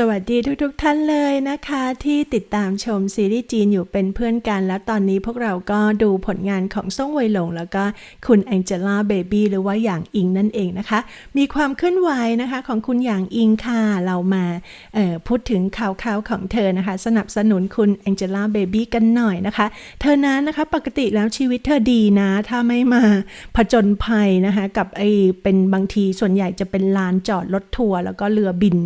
สวัสดีทุกๆทท่านเลยนะคะ ที่ติดตามชมซีรีส์จีนอยู่เป็นเพื่อนกัน แล้วตอนนี้พวกเราก็ดูผลงานของซ่งเวยหลง แล้วก็คุณแองเจล่าเบบี้หรือว่าหยางอิงนั่นเองนะคะ มีความเคลื่อนไหวนะคะของคุณหยางอิงค่ะ เรามาพูดถึงข่าวๆของเธอนะคะ สนับสนุนคุณแองเจล่าเบบี้กันหน่อยนะคะ เธอนั้นนะคะปกติแล้วชีวิตเธอดีนะ ถ้าไม่มาผจญภัยนะคะกับไอ้เป็นบางทีส่วนใหญ่จะเป็นลานจอดรถทัวร์แล้วก็เรือบิน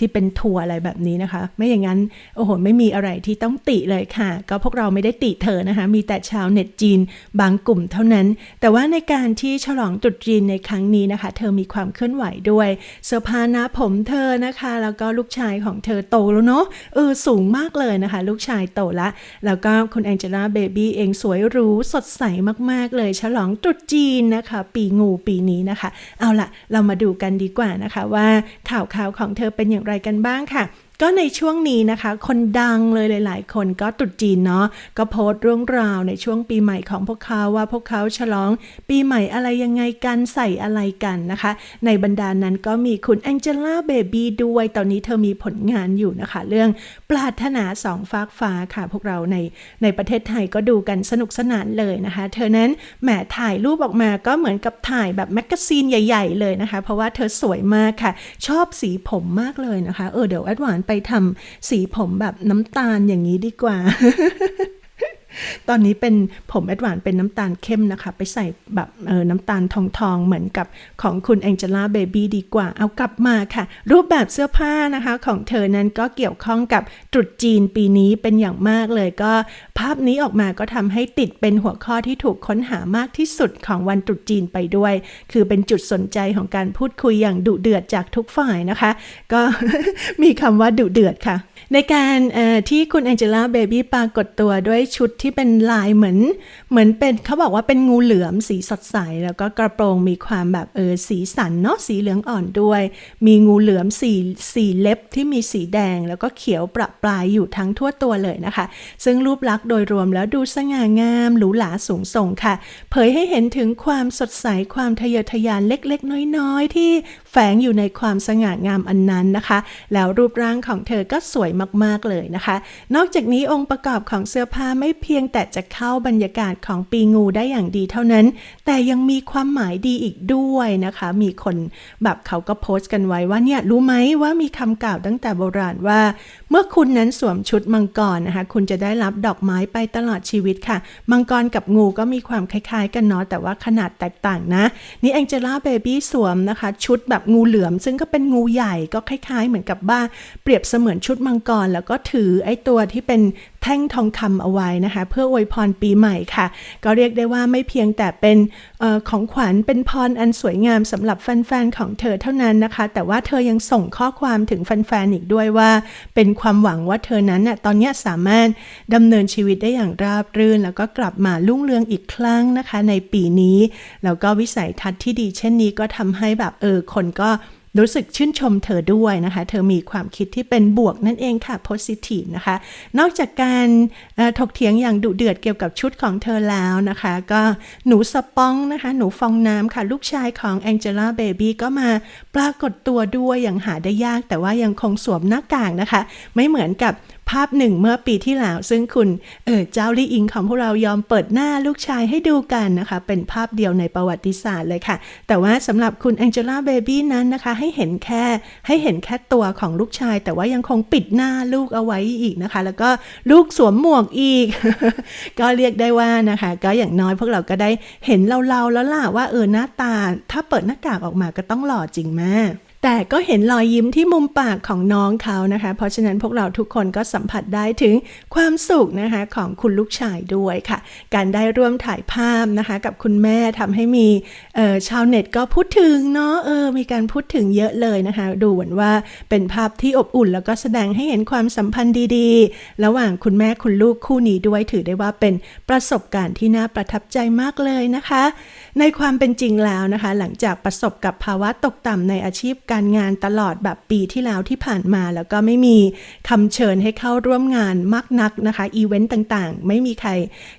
ที่เป็นทัวร์อะไรแบบนี้นะคะ ไม่อย่างนั้นโอ้โหไม่มีอะไรที่ต้องติเลยค่ะ ก็พวกเราไม่ได้ติเธอนะคะ มีแต่ชาวเน็ตจีนบางกลุ่มเท่านั้น แต่ว่าในการที่ฉลองตรุษจีนในครั้งนี้นะคะ เธอมีความเคลื่อนไหวด้วย เสื้อผ้าหน้าผมเธอนะคะ แล้วก็ลูกชายของเธอโตแล้วเนาะเออสูงมากเลยนะคะ ลูกชายโตละ แล้วก็คุณแองเจล่าเบบี้เองสวยหรูสดใสมากๆเลย ฉลองตรุษจีนนะคะ ปีงูปีนี้นะคะ เอาละเรามาดูกันดีกว่านะคะว่าข่าวข่าวๆของเธอเป็นอย่างไรกันบ้างค่ะ ก็ในช่วงนี้นะคะ คนดังเลยหลาย ๆ คนก็ตรุษจีนเนาะก็โพสต์เรื่องราวในช่วงปีใหม่ของพวกเขาว่าพวกเขาฉลอง ปีใหม่อะไรยังไงกันใส่อะไรกันนะคะ ในบรรดานั้นก็มีคุณแองเจล่าเบบี้ด้วยตอนนี้เธอมีผลงานอยู่นะคะ เรื่องปรารถนาสองฟากฟ้าค่ะ พวกเราในในประเทศไทยก็ดูกันสนุกสนานเลยนะคะ เธอนั้นแหมถ่ายรูปออกมาก็เหมือนกับถ่ายแบบแมกกาซีนใหญ่ ๆ เลยนะคะ เพราะว่าเธอสวยมากค่ะ ชอบสีผมมากเลยนะคะเออเดี๋ยวแอดวานไปทำสีผมแบบน้ำตาลอย่างนี้ดีกว่า ตอนนี้เป็นผมแอดวานเป็นน้ำตาลเข้มนะคะ ไปใส่แบบเออน้ำตาลทองทองเหมือนกับของคุณแองเจล่าเบบี้ดีกว่า เอากลับมาค่ะ รูปแบบเสื้อผ้านะคะของเธอนั้นก็เกี่ยวข้องกับตรุษจีนปีนี้เป็นอย่างมากเลยก็ภาพนี้ออกมาก็ทำให้ติดเป็นหัวข้อที่ถูกค้นหามากที่สุดของวันตรุษจีนไปด้วย คือเป็นจุดสนใจของการพูดคุยอย่างดุเดือดจากทุกฝ่ายนะคะ ก็มีคำว่าดุเดือดค่ะ ในการที่คุณแองเจล่าเบบี้ปรากฏตัวด้วยชุดที่เป็นลายเหมือน เหมือนเป็นเขาบอกว่าเป็นงูเหลือมสีสดใส แล้วก็กระโปรงมีความแบบเออสีสันเนาะสีเหลืองอ่อนด้วย มีงูเหลือมสีสีเล็บที่มีสีแดง แล้วก็เขียวประปรายอยู่ทั้งทั่วตัวเลยนะคะ ซึ่งรูปลักษณ์โดยรวมแล้วดูสง่างามหรูหราสูงส่งค่ะ เผยให้เห็นถึงความสดใสความทะเยอทะยานเล็กๆ น้อยๆ ที่แฝงอยู่ในความสง่างามอันนั้นนะคะ แล้วรูปร่างของเธอก็สวยมากๆเลยนะคะ นอกจากนี้องค์ประกอบของเสื้อผ้าไม่เพียงแต่จะเข้าบรรยากาศของปีงูได้อย่างดีเท่านั้น แต่ยังมีความหมายดีอีกด้วยนะคะ มีคนแบบเขาก็โพสต์กันไว้ว่าเนี่ยรู้ไหมว่ามีคำกล่าวตั้งแต่โบราณว่า เมื่อคุณนั้นสวมชุดมังกรนะคะ คุณจะได้รับดอกไม้ไปตลอดชีวิตค่ะ มังกรกับงูก็มีความคล้ายๆ กันเนาะแต่ว่าขนาดแตกต่างนะ นี่แองเจล่าเบบี้สวมนะคะ ชุดแบบงูเหลือม ซึ่งก็เป็นงูใหญ่ก็คล้าย ๆ เหมือนกับบ้าเปรียบเสมือนชุดมังกร แล้วก็ถือไอ้ตัวที่เป็น แท่งทองคำเอาไว้นะคะ เพื่ออวยพรปีใหม่ค่ะ ก็เรียกได้ว่าไม่เพียงแต่เป็นออของขวัญเป็นพรอันสวยงามสำหรับแฟนๆของเธอเท่านั้นนะคะ แต่ว่าเธอยังส่งข้อความถึงแฟนๆอีกด้วยว่า เป็นความหวังว่าเธอนั้นน่ะตอนนี้สามารถดำเนินชีวิตได้อย่างราบรื่น แล้วก็กลับมารุ่งเรืองอีกครั้งนะคะ ในปีนี้แล้วก็วิสัยทัศน์ที่ดีเช่นนี้ก็ทำให้แบบเออคนก็ รู้สึกชื่นชมเธอด้วยนะคะ เธอมีความคิดที่เป็นบวกนั่นเองค่ะ positive นะคะ นอกจากการถกเถียงอย่างดุเดือดเกี่ยวกับชุดของเธอแล้วนะคะ ก็หนูสปองนะคะ หนูฟองน้ำค่ะ ลูกชายของแองเจล่าเบบี้ก็มาปรากฏตัวด้วยอย่างหาได้ยาก แต่ว่ายังคงสวมหน้ากากนะคะ ไม่เหมือนกับ ภาพหนึ่งเมื่อปีที่แล้ว ซึ่งคุณเออเจ้าลี่อิงของพวกเรายอมเปิดหน้าลูกชายให้ดูกันนะคะ เป็นภาพเดียวในประวัติศาสตร์เลยค่ะ แต่ว่าสำหรับคุณแองเจล่าเบบี้นั้นนะคะ ให้เห็นแค่ให้เห็นแค่ตัวของลูกชาย แต่ว่ายังคงปิดหน้าลูกเอาไว้อีกนะคะ แล้วก็ลูกสวมหมวกอีก ก็เรียกได้ว่านะคะ ก็อย่างน้อยพวกเราก็ได้เห็นเราๆแล้วล่ะว่าเออหน้าตา ถ้าเปิดหน้ากากออกมาก็ต้องหล่อจริงมาก แต่ก็เห็นรอยยิ้มที่มุมปากของน้องเขานะคะ เพราะฉะนั้นพวกเราทุกคนก็สัมผัสได้ถึงความสุขนะคะของคุณลูกชายด้วยค่ะ การได้ร่วมถ่ายภาพนะคะ กับคุณแม่ทำให้มีชาวเน็ตก็พูดถึงเนาะเออมีการพูดถึงเยอะเลยนะคะ ดูเหมือนว่าเป็นภาพที่อบอุ่น แล้วก็แสดงให้เห็นความสัมพันธ์ดีๆ ระหว่างคุณแม่คุณลูกคู่นี้ด้วยถือได้ว่าเป็นประสบการณ์ที่น่าประทับใจมากเลยนะคะ ในความเป็นจริงแล้วนะคะ หลังจากประสบกับภาวะตกต่ำในอาชีพการงานตลอดแบบปีที่แล้วที่ผ่านมา แล้วก็ไม่มีคำเชิญให้เข้าร่วมงานมากนักนะคะอีเวนต์ต่างๆ ไม่มีใคร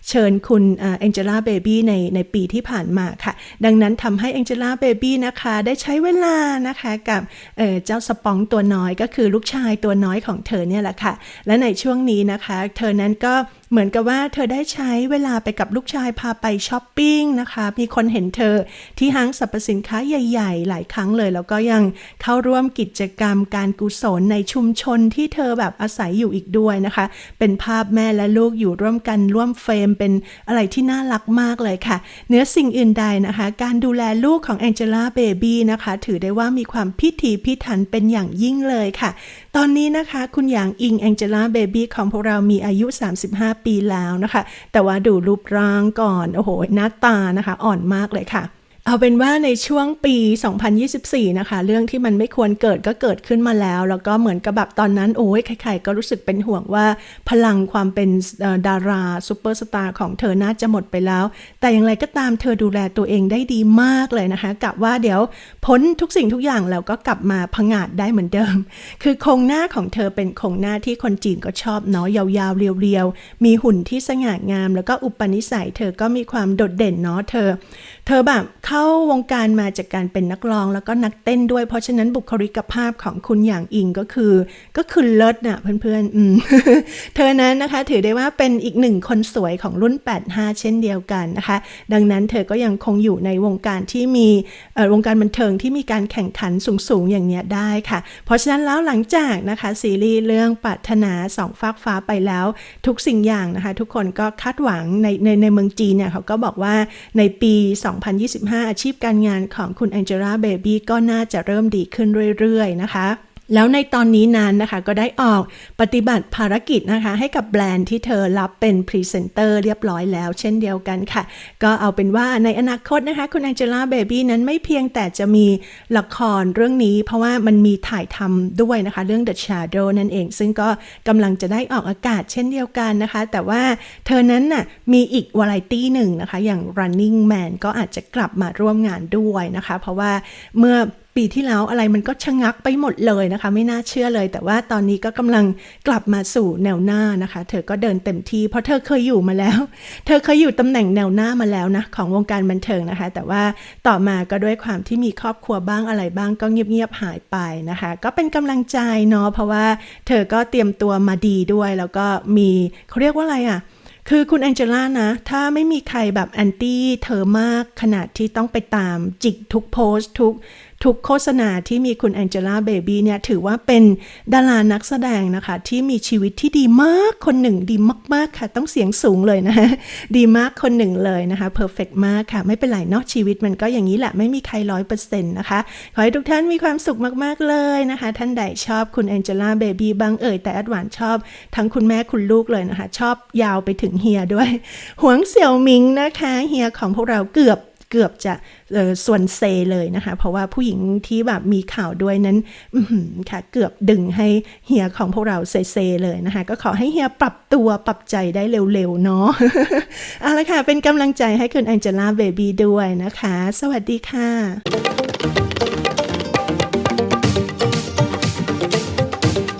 เชิญคุณแองเจล่าเบบี้ในในปีที่ผ่านมาค่ะ ดังนั้นทำให้แองเจล่าเบบี้นะคะได้ใช้เวลานะคะกับเเจ้าสปองตัวน้อยก็คือลูกชายตัวน้อยของเธอเนี่ยแหละค่ะ และในช่วงนี้นะคะ เธอนั้นก็เหมือนกับว่าเธอได้ใช้เวลาไปกับลูกชายพาไปช้อปปิ้งนะคะ มีคนเห็นเธอที่ห้างสรรพสินค้าใหญ่ ๆ หลายครั้งเลย แล้วก็ยังเข้าร่วมกิจกรรมการกุศลในชุมชนที่เธอแบบอาศัยอยู่อีกด้วยนะคะ เป็นภาพแม่และลูกอยู่ร่วมกันร่วมเฟรม เป็นอะไรที่น่ารักมากเลยค่ะ เนื้อสิ่งอื่นใดนะคะ การดูแลลูกของแองเจล่าเบบี้นะคะ ถือได้ว่ามีความพิถีพิถันเป็นอย่างยิ่งเลยค่ะ ตอนนี้นะคะคุณหยางอิงแองเจล่าเบบี้ของพวกเรามีอายุ 35 ปีแล้วนะคะ แต่ว่าดูรูปร่างก่อน โอ้โห หน้าตานะคะ อ่อนมากเลยค่ะ เอาเป็นว่าในช่วงปี 2024 นะคะ เรื่องที่มันไม่ควรเกิดก็เกิดขึ้นมาแล้ว แล้วก็เหมือนกับแบบตอนนั้น โอ้ยใครๆก็รู้สึกเป็นห่วงว่า พลังความเป็นดาราซูเปอร์สตาร์ของเธอน่าจะหมดไปแล้ว แต่อย่างไรก็ตามเธอดูแลตัวเองได้ดีมากเลยนะคะกะว่าเดี๋ยวพ้นทุกสิ่งทุกอย่างแล้วก็กลับมาพงาดได้เหมือนเดิม คือโครงหน้าของเธอเป็นโครงหน้าที่คนจีนก็ชอบเนาะยาวๆเรียวๆ มีหุ่นที่สง่างาม แล้วก็อุปนิสัย เธอก็มีความโดดเด่นเนาะเธอ เธอแบบเข้าวงการมาจากการเป็นนักร้องแล้วก็นักเต้นด้วย เพราะฉะนั้นบุคลิกภาพของคุณอย่างอิงก็คือ ก็คือเลิศน่ะเพื่อนๆอืมเธอนั้นนะคะถือได้ว่าเป็นอีกหนึ่งคนสวยของรุ่น 85 เช่นเดียวกันนะคะ ดังนั้นเธอก็ยังคงอยู่ในวงการที่มีวงการบันเทิงที่มีการแข่งขันสูงๆอย่างเนี้ยได้ค่ะ เพราะฉะนั้นแล้วหลังจากนะคะซีรีส์เรื่องปรารถนาสองฟากฟ้าไปแล้ว ทุกสิ่งอย่างนะคะ ทุกคนก็คาดหวังในในในเมืองจีนเนี่ยเขาก็บอกว่าในปี 2025อาชีพการงานของคุณแองเจล่าเบบี้ก็น่าจะเริ่มดีขึ้นเรื่อยๆนะคะ แล้วในตอนนี้นั้นนะคะก็ได้ออกปฏิบัติภารกิจนะคะให้กับแบรนด์ที่เธอรับเป็นพรีเซนเตอร์เรียบร้อยแล้ว เช่นเดียวกันค่ะ ก็เอาเป็นว่าในอนาคตนะคะคุณแองเจล่าเบบี้นั้นไม่เพียงแต่จะมีละครเรื่องนี้ เพราะว่ามันมีถ่ายทำด้วยนะคะ เรื่อง The Shadow นั่นเอง ซึ่งก็กำลังจะได้ออกอากาศเช่นเดียวกันนะคะ แต่ว่าเธอนั้นน่ะมีอีกวาไรตี้หนึ่งนะคะ อย่าง Running Man ก็อาจจะกลับมาร่วมงานด้วยนะคะ เพราะว่าเมื่อ ปีที่แล้วอะไรมันก็ชะงักไปหมดเลยนะคะ ไม่น่าเชื่อเลย แต่ว่าตอนนี้ก็กำลังกลับมาสู่แนวหน้านะคะ เธอก็เดินเต็มที่เพราะเธอเคยอยู่มาแล้ว เธอเคยอยู่ตำแหน่งแนวหน้ามาแล้วนะของวงการบันเทิงนะคะ แต่ว่าต่อมาก็ด้วยความที่มีครอบครัวบ้างอะไรบ้างก็เงียบๆหายไปนะคะ ก็เป็นกำลังใจเนาะเพราะว่าเธอก็เตรียมตัวมาดีด้วย แล้วก็มีเขาเรียกว่าอะไรอะคือคุณแองเจล่านะ ถ้าไม่มีใครแบบแอนตี้เธอมากขนาดที่ต้องไปตามจิกทุกโพสต์ทุก ทุกโฆษณาที่มีคุณแองเจล่าเบบี้เนี่ยถือว่าเป็นดารานักแสดงนะคะ ที่มีชีวิตที่ดีมากคนหนึ่งดีมาก ๆ ค่ะ ต้องเสียงสูงเลยนะดีมากคนหนึ่งเลยนะคะเพอร์เฟกมากค่ะ ไม่เป็นไรเนาะชีวิตมันก็อย่างนี้แหละ ไม่มีใครร้อยเปอร์เซ็นต์นะคะ ขอให้ทุกท่านมีความสุขมาก ๆ เลยนะคะ ท่านใดชอบคุณแองเจล่าเบบี้บางเอ่ยแต่แอดหวานชอบ ทั้งคุณแม่คุณลูกเลยนะคะ ชอบยาวไปถึงเฮียด้วยหวงเสี่ยวมิงนะคะ เฮียของพวกเราเกือบ เกือบจะส่วนเซเลยนะคะ เพราะว่าผู้หญิงที่แบบมีข่าวด้วยนั้นค่ะเกือบดึงให้เฮียของพวกเราเซเซเลยนะคะ ก็ขอให้เฮียปรับตัวปรับใจได้เร็วๆเนาะเอาละค่ะ เป็นกำลังใจให้คุณแองเจล่าเบบี้ด้วยนะคะ สวัสดีค่ะ